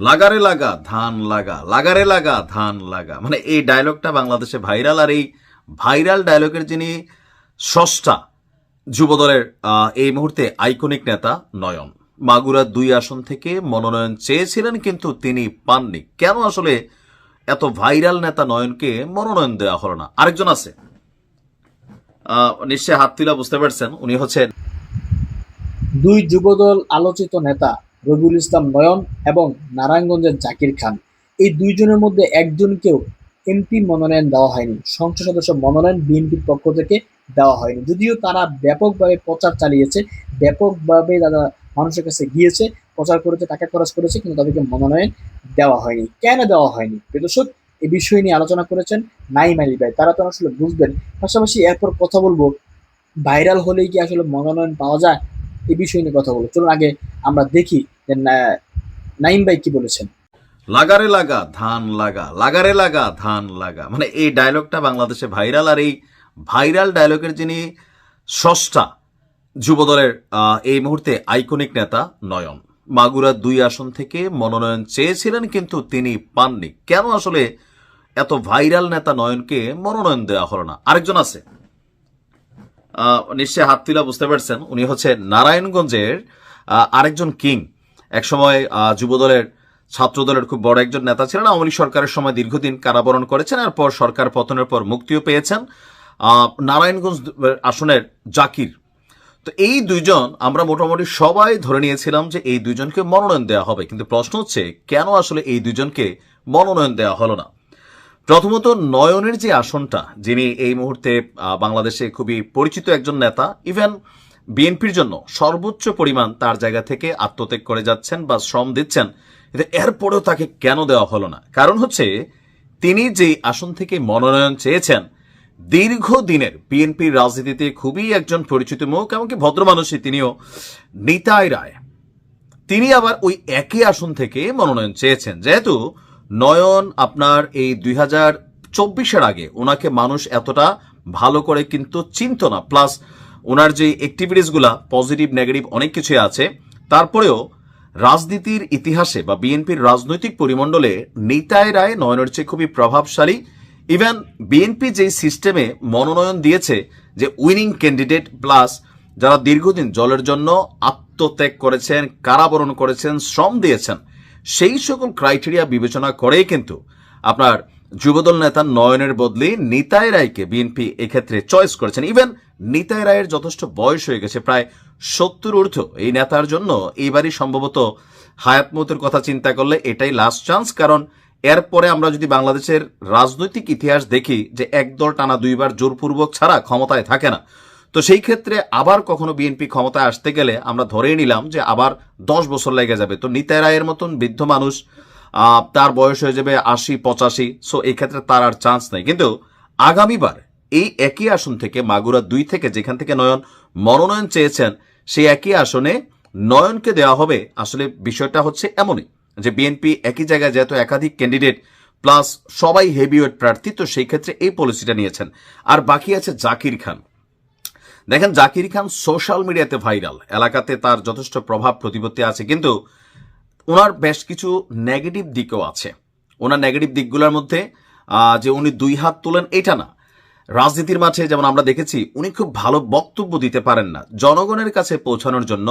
লাগারে লাগা ধান লাগা লাগারে লাগা ধান লাগা। মানে এই ডায়লগটা বাংলাদেশে ভাইরাল আর এই ভাইরাল ডায়লগের যিনি স্রষ্টা যুবদলের এই মুহূর্তে আইকনিক নেতা নয়ন। মাগুরা দুই আসন থেকে মনোনয়ন চেয়েছিলেন কিন্তু তিনি পাননি। কেন আসলে এত ভাইরাল নেতা নয়নকে মনোনয়ন দেওয়া হলো না? আরেকজন আছে। আহ, নিশ্চয়ই হাত তুলা বুঝতে পারছেন উনি হচ্ছেন দুই যুবদল আলোচিত নেতা রবিউল ইসলাম নয়ন এবং নারায়ণগঞ্জের জাকির খান। এই দুইজনের মধ্যে একজনকেও এমপি মনোনয়ন দেওয়া হয়নি। সংসদ সদস্য মনোনয়ন বিএনপির পক্ষ থেকে দেওয়া হয়নি। যদিও তারা ব্যাপকভাবে প্রচার চালিয়েছে, ব্যাপকভাবে তারা মানুষের কাছে গিয়েছে, প্রচার করেছে, টাকা খরচ করেছে, কিন্তু তাদেরকে মনোনয়ন দেওয়া হয়নি। কেন দেওয়া হয়নি? প্রদর্শক এই বিষয় নিয়ে আলোচনা করেছেন নাইম আলী ভাই। তারা তো আসলে বুঝবেন। পাশাপাশি এরপর কথা বলব, ভাইরাল হলেই কি আসলে মনোনয়ন পাওয়া যায়? এই বিষয় নিয়ে কথা বলব চলুন আগে আমরা দেখি যে নাইম ভাই কি বলেছেন। লাগারে লাগা, ধান লাগা। লাগারে লাগা, ধান লাগা। মানে এই ডায়লগটা বাংলাদেশে ভাইরাল আর এই ভাইরাল ডায়লগের যিনি স্রষ্টা যুবদলের এই মুহূর্তে আইকনিক নেতা নয়ন। মাগুরা দুই আসন থেকে মনোনয়ন চেয়েছিলেন কিন্তু তিনি পাননি। কেন আসলে এত ভাইরাল নেতা নয়নকে মনোনয়ন দেওয়া হলো না? আরেকজন আছে। আহ, নিশ্চয়ই হাত তুলা বুঝতে পারছেন উনি হচ্ছে নারায়ণগঞ্জের আরেকজন কিং। একসময় যুবদলের ছাত্রদলের খুব বড় একজন নেতা ছিলেন আওয়ামী সরকারের সময় দীর্ঘদিন কারাবরণ করেছেন এরপর সরকার পতনের পর মুক্তিও পেয়েছেন। নারায়ণগঞ্জ আসনের জাকির। তো এই দুইজন আমরা মোটামুটি সবাই ধরে নিয়েছিলাম যে এই দুজনকে মনোনয়ন দেওয়া হবে। কিন্তু প্রশ্ন হচ্ছে কেন আসলে এই দুজনকে মনোনয়ন দেওয়া হলো না? প্রথমত নয়নের যে আসনটা, যিনি এই মুহূর্তে বাংলাদেশে খুবই পরিচিত একজন নেতা ইভেন বিএনপির জন্য সর্বোচ্চ পরিমাণ তার জায়গা থেকে আত্মত্যাগ করে যাচ্ছেন বা শ্রম দিচ্ছেন কিন্তু এরপরেও তাকে কেন দেওয়া হলো না? কারণ হচ্ছে, তিনি যে আসন থেকে মনোনয়ন চেয়েছেন, দীর্ঘদিনের বিএনপির রাজনীতিতে খুবই একজন পরিচিত মুখ, এমনকি ভদ্র মানুষই তিনিও, নিতাই রায়। তিনি আবার ওই একই আসন থেকে মনোনয়ন চেয়েছেন। যেহেতু নয়ন আপনার এই দুই হাজার চব্বিশের আগে ওনাকে মানুষ এতটা ভালো করে কিন্তু চিনত না। প্লাস ওনার যে অ্যাক্টিভিটিসগুলা পজিটিভ নেগেটিভ অনেক কিছুই আছে। তারপরেও রাজনীতির ইতিহাসে বা বিএনপির রাজনৈতিক পরিমণ্ডলে নিতাই রায় নয়নের চেয়ে খুবই প্রভাবশালী। ইভেন বিএনপি যে সিস্টেমে মনোনয়ন দিয়েছে যে উইনিং ক্যান্ডিডেট প্লাস যারা দীর্ঘদিন জলের জন্য আত্মত্যাগ করেছেন, কারাবরণ করেছেন, শ্রম দিয়েছেন সেই সকল ক্রাইটেরিয়া বিবেচনা করেই কিন্তু আপনার যুবদল নেতা নয়নের বদলে নিতাই রায়কে বিএনপি এক্ষেত্রে চয়েস করেছেন। ইভেন নিতাই রায়ের যথেষ্ট বয়স হয়ে গেছে, প্রায় সত্তর ঊর্ধ্ব। এই নেতার জন্য এইবারই সম্ভবত হায়াত মতের কথা চিন্তা করলে এটাই লাস্ট চান্স কারণ এরপরে আমরা যদি বাংলাদেশের রাজনৈতিক ইতিহাস দেখি যে একদল টানা দুইবার জোরপূর্বক ছাড়া ক্ষমতায় থাকে না তো সেই ক্ষেত্রে আবার কখনো বিএনপি ক্ষমতায় আসতে গেলে আমরা ধরেই নিলাম যে আবার দশ বছর লেগে যাবে। তো নিতাই রায়ের মতন বৃদ্ধ মানুষ তার বয়স হয়ে যাবে আশি, পঁচাশি, সো এই ক্ষেত্রে তার আর চান্স নেই। কিন্তু আগামীবার এই একই আসন থেকে, মাগুরা দুই থেকে যেখান থেকে নয়ন মনোনয়ন চেয়েছেন, সেই একই আসনে নয়নকে দেওয়া হবে। আসলে বিষয়টা হচ্ছে এমনই যে বিএনপি একই জায়গায় যেহেতু একাধিক ক্যান্ডিডেট প্লাস সবাই হেভিওয়েট প্রার্থী, তো সেই ক্ষেত্রে এই পলিসিটা নিয়েছেন। আর বাকি আছে জাকির খান। দেখেন জাকির খান সোশ্যাল মিডিয়াতে ভাইরাল। এলাকাতে তার যথেষ্ট প্রভাব প্রতিপত্তি আছে, কিন্তু ওনার বেশ কিছু নেগেটিভ দিকও আছে। ওনার নেগেটিভ দিকগুলোর মধ্যে যে উনি দুই হাত তোলেন, এটা না। রাজনীতির মাঝে যেমন আমরা দেখেছি, উনি খুব ভালো বক্তব্য দিতে পারেন না। জনগণের কাছে পৌঁছানোর জন্য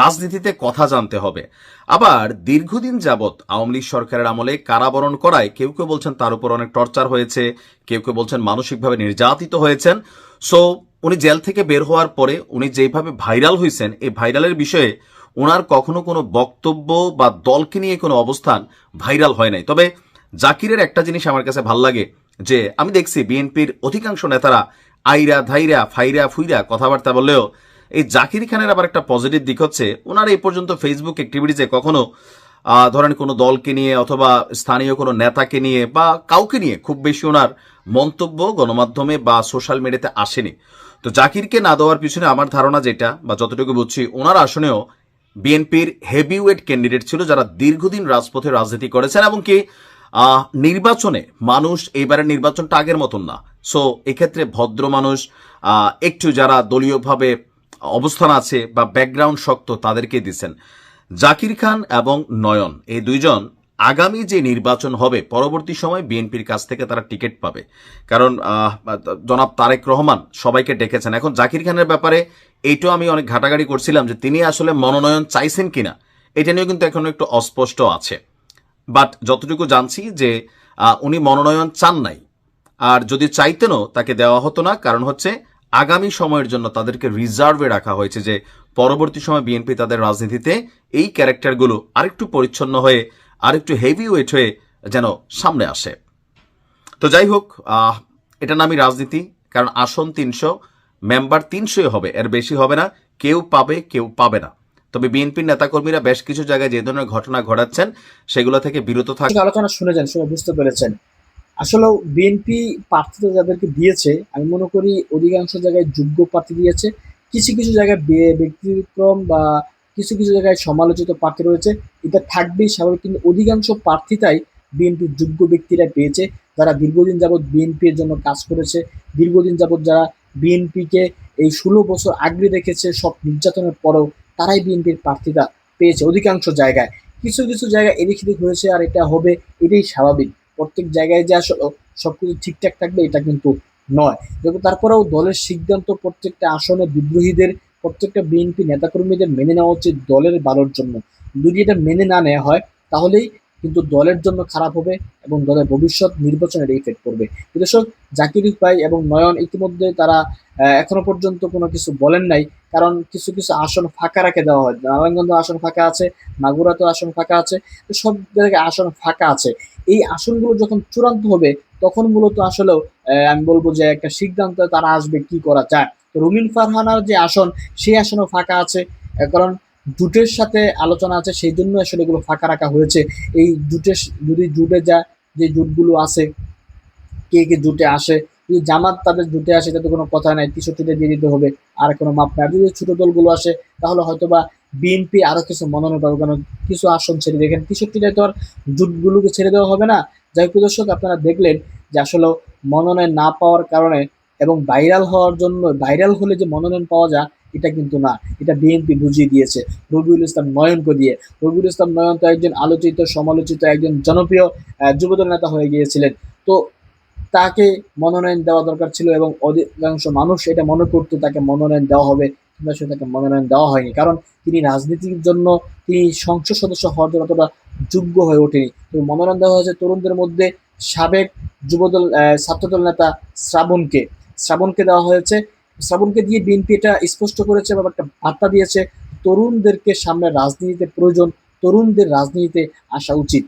রাজনীতিতে কথা জানতে হবে। আবার দীর্ঘদিন যাবৎ আওয়ামী লীগ সরকারের আমলে কারাবরণ করায় কেউ কেউ বলছেন তার উপর অনেক টর্চার হয়েছে, কেউ কেউ বলছেন মানসিকভাবে নির্যাতিত হয়েছেন। সো, উনি জেল থেকে বের হওয়ার পরে উনি যেভাবে ভাইরাল হয়েছেন, এই ভাইরালের বিষয়ে ওনার কখনো কোনো বক্তব্য বা দলকে নিয়ে কোনো অবস্থান ভাইরাল হয় নাই। তবে জাকিরের একটা জিনিস আমার কাছে ভালো লাগে যে, আমি দেখছি বিএনপির অধিকাংশ নেতারা আইরা ধাইরা, ফাইরা ফুইরা কথাবার্তা বললেও এই জাকির খানের আবার একটা পজিটিভ দিক হচ্ছে ওনার এই পর্যন্ত ফেসবুক অ্যাক্টিভিটিসে কখনো ধরেন কোনো দলকে নিয়ে অথবা স্থানীয় কোনো নেতাকে নিয়ে বা কাউকে নিয়ে খুব বেশি ওনার মন্তব্য গণমাধ্যমে বা সোশ্যাল মিডিয়াতে আসেনি। তো জাকিরকে না দেওয়ার পিছনে আমার ধারণা যেটা, বা যতটুকু বুঝছি ওনার আসনেও বিএনপির হেভিওয়েট ক্যান্ডিডেট ছিল যারা দীর্ঘদিন রাজপথে রাজনীতি করেছেন এবং কি নির্বাচনে মানুষ এইবারের নির্বাচনটা আগের মতন না। সো এক্ষেত্রে ভদ্র মানুষ একটু যারা দলীয়ভাবে অবস্থান আছে বা ব্যাকগ্রাউন্ড শক্ত তাদেরকে দিচ্ছেন। জাকির খান এবং নয়ন, এই দুইজন আগামী যে নির্বাচন হবে, পরবর্তী সময় বিএনপির কাছ থেকে তারা টিকিট পাবে। কারণ জনাব তারেক রহমান সবাইকে ডেকেছেন। এখন জাকির খানের ব্যাপারে এইটাও আমি অনেক ঘাটাঘাটি করছিলাম যে তিনি আসলে মনোনয়ন চাইছেন কিনা, এটা নিয়েও কিন্তু এখনও একটু অস্পষ্ট আছে। বাট যতটুকু জানছি যে উনি মনোনয়ন চান নাই। আর যদি চাইতেনও তাকে দেওয়া হতো না, কারণ হচ্ছে আগামী সময়ের জন্য তাদেরকে রিজার্ভে রাখা হয়েছে যে, পরবর্তী সময় বিএনপি তাদের রাজনীতিতে এই ক্যারেক্টারগুলো আরেকটু পরিচ্ছন্ন হয়ে, আরেকটু হেভি ওয়েট হয়ে যেন সামনে আসে। তো যাই হোক এটা নামই রাজনীতি, কারণ আসন তিনশো মেম্বার তিনশোই হবে, এর বেশি হবে না, কেউ পাবে কেউ পাবে না। তবে বিএনপির নেতাকর্মীরা বেশ কিছু জায়গায় যে ধরনের ঘটনা ঘটাচ্ছেন, সেগুলো থেকে বিরত থাক আলোচনা শুনেছেন সবাই বুঝতে পেরেছেন। আসলে বিএনপি প্রার্থীরা যাদেরকে দিয়েছে, আমি মনে করি অধিকাংশ জায়গায় যোগ্য প্রার্থী দিয়েছে। কিছু কিছু জায়গায় ব্যক্তিক্রম বা কিছু কিছু জায়গায় সমালোচিত প্রার্থী রয়েছে। এটা থাকবেই স্বাভাবিক, কিন্তু অধিকাংশ প্রার্থীতাই বিএনপির যোগ্য ব্যক্তিরা পেয়েছে। যারা দীর্ঘদিন যাবৎ বিএনপির জন্য কাজ করেছে, দীর্ঘদিন যাবৎ যারা বিএনপিকে এই ষোলো বছর আগলে রেখেছে, সব নির্যাতনের পরেও তারাই বিএনপির প্রার্থীরা পেয়েছে অধিকাংশ জায়গায়। কিছু কিছু জায়গায় এদিক সেদিক হয়েছে আর এটা হবে, এটাই স্বাভাবিক। প্রত্যেক জায়গায় যে আসলে সবকিছু ঠিকঠাক থাকবে, এটা কিন্তু নয়। দেখো, তারপরেও দলের সিদ্ধান্ত প্রত্যেকটা আসনে বিদ্রোহীদের, প্রত্যেকটা বিএনপি নেতাকর্মীদের মেনে নেওয়া উচিত দলের ভালোর জন্য। যদি এটা মেনে না নেওয়া হয়, তাহলেই কিন্তু দলের জন্য খারাপ হবে এবং দলের ভবিষ্যৎ নির্বাচনের ইফেক্ট করবে দর্শক, জাকির ভাই এবং নয়ন ইতিমধ্যে তারা এখনও পর্যন্ত কোনো কিছু বলেন নাই, কারণ কিছু কিছু আসন ফাঁকা রেখে দেওয়া হয়। নারায়ণগঞ্জ আসন ফাঁকা আছে মাগুরাতেও আসন ফাঁকা আছে, তো সব জায়গায় আসন ফাঁকা আছে। এই আসনগুলো যখন চূড়ান্ত হবে, তখন মূলত আসলেও আমি বলব যে একটা সিদ্ধান্ত তারা আসবে কি করা যায়। রুমিন ফারহানার যে আসন, সেই আসনও ফাঁকা আছে কারণ জুটের সাথে আলোচনা আছে, সেই জন্য আসলে এগুলো ফাঁকা রাখা হয়েছে। এই জুটের যদি জুটে যা, যে জুটগুলো আছে, কে কে জুটে আসে, যদি জামাত তাদের জুটে আসে, তাতে কোনো কথা নাই তেষট্টিতে দিয়ে দিতে হবে, আর কোনো মাপ নাই। যদি ছোট দলগুলো আসে, তাহলে হয়তো বা বিএনপি আরও কিছু মনোনয়ন পাবে, কারণ কিছু আসন ছেড়ে দেখেন তেষট্টিটায় তো আর জুটগুলোকে ছেড়ে দেওয়া হবে না। যাই হোক দর্শক, আপনারা দেখলেন যে আসলে মনোনয়ন না পাওয়ার কারণে এবং ভাইরাল হওয়ার জন্য, ভাইরাল হলে যে মনোনয়ন পাওয়া যায় এটা কিন্তু না, এটা বিএনপি বুঝিয়ে দিয়েছে। রবিউল ইসলাম নয়নকে দিয়ে। রবিউল ইসলাম নয়ন তো একজন আলোচিত, সমালোচিত, একজন জনপ্রিয় যুবদল নেতা হয়ে গিয়েছিলেন। তো তাকে মনোনয়ন দেওয়া দরকার ছিল এবং অধিকাংশ মানুষ এটা মনে করতো তাকে মনোনয়ন দেওয়া হবে। কিন্তু আসলে তাকে মনোনয়ন দেওয়া হয়নি। কারণ তিনি রাজনীতির জন্য, তিনি সংসদ সদস্য হওয়ার জন্য অতটা যোগ্য হয়ে ওঠেনি। তো মনোনয়ন দেওয়া হয়েছে তরুণদের মধ্যে সাবেক যুবদল ছাত্রদল নেতা শ্রাবণকে। শ্রাবণকে দেওয়া হয়েছে। শ্রাবণকে দিয়ে বিএনপি এটা স্পষ্ট করেছে বা একটা বার্তা দিয়েছে। তরুণদেরকে সামনে রাজনীতিতে প্রয়োজন, তরুণদের রাজনীতিতে আসা উচিত।